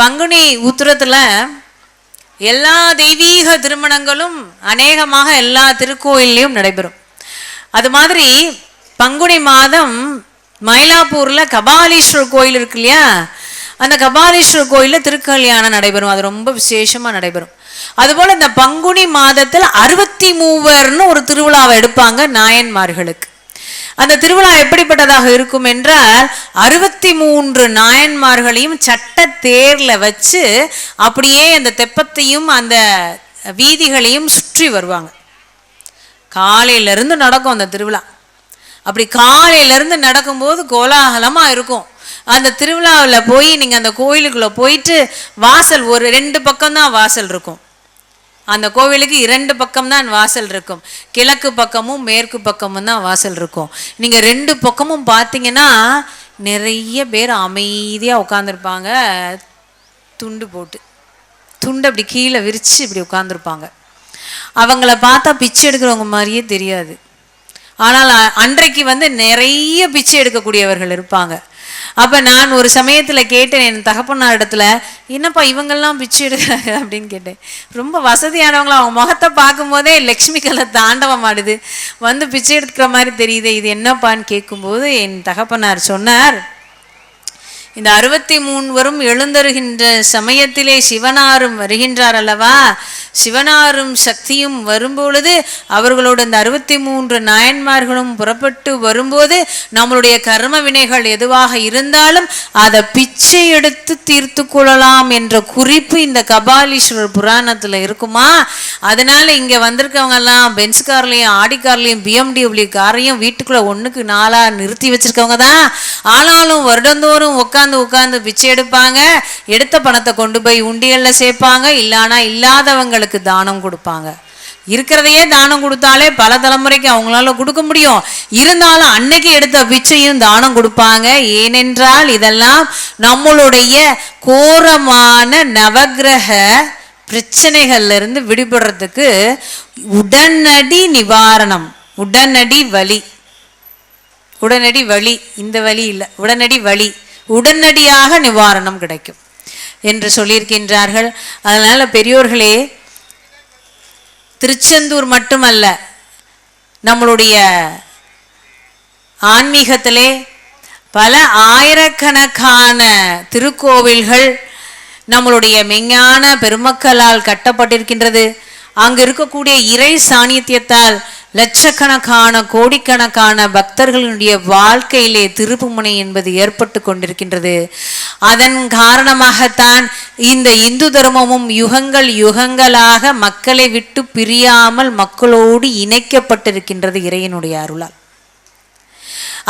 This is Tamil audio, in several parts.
பங்குனி உத்திரத்தில் எல்லா தெய்வீக திருமணங்களும் அநேகமாக எல்லா திருக்கோயில்லையும் நடைபெறும். அது மாதிரி பங்குனி மாதம் மயிலாப்பூரில் கபாலீஸ்வரர் கோயில் இருக்கு இல்லையா? அந்த கபாலீஸ்வரர் கோயிலில் திருக்கல்யாணம் நடைபெறும். அது ரொம்ப விசேஷமாக நடைபெறும். அதுபோல் இந்த பங்குனி மாதத்தில் அறுபத்தி மூவர்னு ஒரு திருவிழாவை எடுப்பாங்க நாயன்மார்களுக்கு. அந்த திருவிழா எப்படிப்பட்டதாக இருக்கும் என்றால் அறுபத்தி மூன்று நாயன்மார்களையும் சட்ட தேர்ல வச்சு அப்படியே அந்த தெப்பத்தையும் அந்த வீதிகளையும் சுற்றி வருவாங்க. காலையிலருந்து நடக்கும் அந்த திருவிழா. அப்படி காலையிலருந்து நடக்கும்போது கோலாகலமாக இருக்கும். அந்த திருவிழாவில் போய் நீங்கள் அந்த கோயிலுக்குள்ளே போயிட்டு வாசல் ஒரு ரெண்டு பக்கம் தான் வாசல் இருக்கும். அந்த கோவிலுக்கு இரண்டு பக்கம் தான் வாசல் இருக்கும். கிழக்கு பக்கமும் மேற்கு பக்கமும் தான் வாசல் இருக்கும். நீங்கள் ரெண்டு பக்கமும் பார்த்தீங்கன்னா நிறைய பேர் அமைதியாக உட்காந்துருப்பாங்க துண்டு போட்டு. துண்டு அப்படி கீழே விரித்து இப்படி உட்காந்துருப்பாங்க அவங்கள பார்த்தா பிச்சை எடுக்கிறவங்க மாதிரியே தெரியாது. ஆனால் அன்றைக்கு வந்து நிறைய பிச்சை எடுக்கக்கூடியவர்கள் இருப்பாங்க. அப்ப நான் ஒரு சமயத்துல கேட்டேன் என் தகப்பனார் இடத்துல என்னப்பா இவங்கெல்லாம் பிச்சு எடுக்கிறாங்க? அப்படின்னு கேட்டேன். ரொம்ப வசதியானவங்களா அவங்க முகத்தை பார்க்கும்போதே லக்ஷ்மி கலை தாண்டவம் ஆடுது. வந்து பிச்சு எடுக்கிற மாதிரி தெரியுது இது என்னப்பான்னு கேட்கும்போது என் தகப்பனார் சொன்னார் இந்த அறுபத்தி மூன்வரும் எழுந்தருகின்ற சமயத்திலே சிவனாரும் வருகின்றார் அல்லவா? சிவனாரும் சக்தியும் வரும்பொழுது அவர்களோடு இந்த அறுபத்தி மூன்று நாயன்மார்களும் புறப்பட்டு வரும்போது நம்மளுடைய கர்ம வினைகள் எதுவாக இருந்தாலும் அதை பிச்சை எடுத்து தீர்த்து கொள்ளலாம் என்ற குறிப்பு இந்த கபாலீஸ்வரர் புராணத்தில் இருக்குமா? அதனால இங்கே வந்திருக்கவங்கெல்லாம் பென்ஸ் கார்லையும் ஆடி கார்லையும் பிஎம்டபிள்யூ காரையும் வீட்டுக்குள்ளே ஒன்றுக்கு நாளாக நிறுத்தி வச்சுருக்கவங்க தான். ஆனாலும் வருடந்தோறும் உட்காந்து உட்காந்து பிச்சை எடுப்பாங்க. எடுத்த பணத்தை கொண்டு போய் உண்டியலில் சேர்ப்பாங்க. இல்லைன்னா இல்லாதவங்களுக்கு தானம் கொடுப்பாங்க. இருக்கிறதையே தானம் கொடுத்தாலே பல தலைமுறைக்கு அவங்களால கொடுக்க முடியும். இருந்தாலும் அன்னைக்கு எடுத்த பிச்சையும் தானம் கொடுப்பாங்க. ஏனென்றால் இதெல்லாம் நம்மளுடைய கோரமான நவக்கிரக பிரச்சனைகள்ல இருந்து விடுபடுறதுக்கு உடனடி நிவாரணம் உடனடி வழி. உடனடி வழி இந்த வழி இல்லை உடனடி வழி உடனடியாக நிவாரணம் கிடைக்கும் என்று சொல்லியிருக்கின்றார்கள். அதனால பெரியோர்களே திருச்செந்தூர் மட்டுமல்ல நம்மளுடைய ஆன்மீகத்திலே பல ஆயிரக்கணக்கான திருக்கோவில்கள் நம்மளுடைய மெஞ்ஞான பெருமக்களால் கட்டப்பட்டிருக்கின்றது. அங்கு இருக்கக்கூடிய இறை சாநித்தியத்தால் லட்சக்கணக்கான கோடிக்கணக்கான பக்தர்களுடைய வாழ்க்கையிலே திருப்புமுனை என்பது ஏற்பட்டு கொண்டிருக்கின்றது. அதன் காரணமாகத்தான் இந்த இந்து தர்மமும் யுகங்கள் யுகங்களாக மக்களை விட்டு பிரியாமல் மக்களோடு இணைக்கப்பட்டிருக்கின்றது இறையனுடைய அருளால்.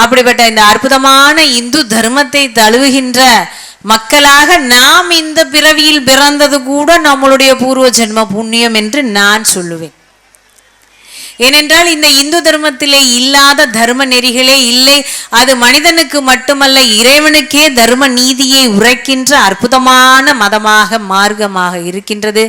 அப்படிப்பட்ட இந்த அற்புதமான இந்து தர்மத்தை தழுவுகின்ற மக்களாக நாம் இந்த பிறவியில் பிறந்தது கூட நம்மளுடைய பூர்வ ஜென்ம புண்ணியம் என்று நான் சொல்லுவேன். ஏனென்றால் இந்த இந்து தர்மத்திலே இல்லாத தர்ம நெறிகளே இல்லை. அது மனிதனுக்கு மட்டுமல்ல இறைவனுக்கே தர்ம நீதியை உரைக்கின்ற அற்புதமான மதமாக மார்க்கமாக இருக்கின்றது.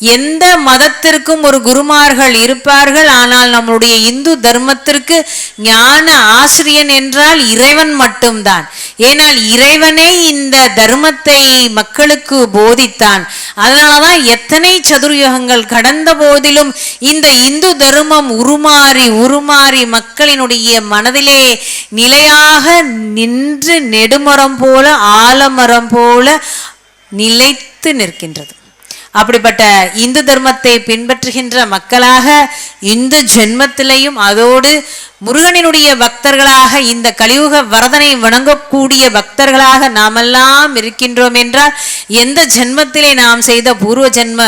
எந்த மதத்திற்கும் ஒரு குருமார்கள் இருப்பார்கள் ஆனால் நம்மளுடைய இந்து தர்மத்திற்கு ஞான ஆசிரியன் என்றால் இறைவன் மட்டும்தான். ஏனால் இறைவனே இந்த தர்மத்தை மக்களுக்கு போதித்தான். அதனாலதான் எத்தனை சதுர்யுகங்கள் கடந்த போதிலும் இந்த இந்து தர்மம் உருமாறி உருமாறி மக்களினுடைய மனதிலே நிலையாக நின்று நெடுமரம் போல ஆலமரம் போல நிலைத்து நிற்கின்றது. அப்படிப்பட்ட இந்து தர்மத்தை பின்பற்றுகின்ற மக்களாக இந்த ஜென்மத்திலையும் அதோடு முருகனினுடைய பக்தர்களாக இந்த கலியுக வரதனை வணங்கக்கூடிய பக்தர்களாக நாமெல்லாம் இருக்கின்றோம் என்றால் எந்த ஜென்மத்திலே நாம் செய்த பூர்வ ஜென்ம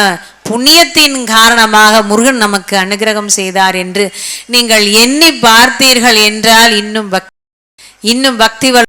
புண்ணியத்தின் காரணமாக முருகன் நமக்கு அனுகிரகம் செய்தார் என்று நீங்கள் எண்ணி பார்த்தீர்கள் என்றால் இன்னும் பக் இன்னும் பக்தி